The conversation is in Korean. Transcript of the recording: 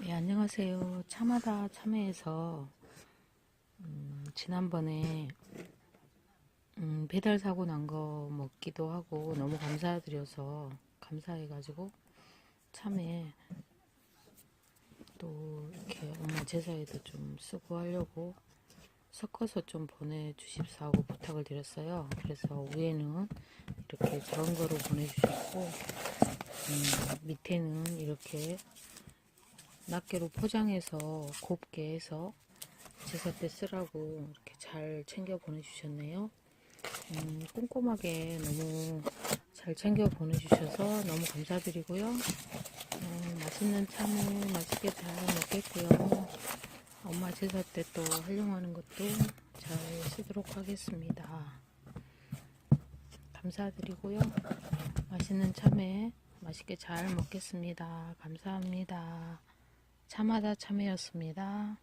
네, 안녕하세요. 참하다 참외에서 음, 지난번에 음, 배달 사고 난 거 먹기도 하고 너무 감사드려서 감사해가지고 참외 또 이렇게 엄마 제사에도 좀 쓰고 하려고 섞어서 좀 보내주십사 하고 부탁을 드렸어요. 그래서 위에는 이렇게 작은 거로 보내주셨고 음, 밑에는 이렇게 낱개로 포장해서 곱게 해서 제사 때 쓰라고 이렇게 잘 챙겨 보내주셨네요. 음, 꼼꼼하게 너무 잘 챙겨 보내주셔서 너무 감사드리고요. 음, 맛있는 참을 맛있게 잘 먹겠고요. 엄마 제사 때 또 활용하는 것도 잘 쓰도록 하겠습니다. 감사드리고요. 맛있는 참외 맛있게 잘 먹겠습니다. 감사합니다. 참하다 참외였습니다.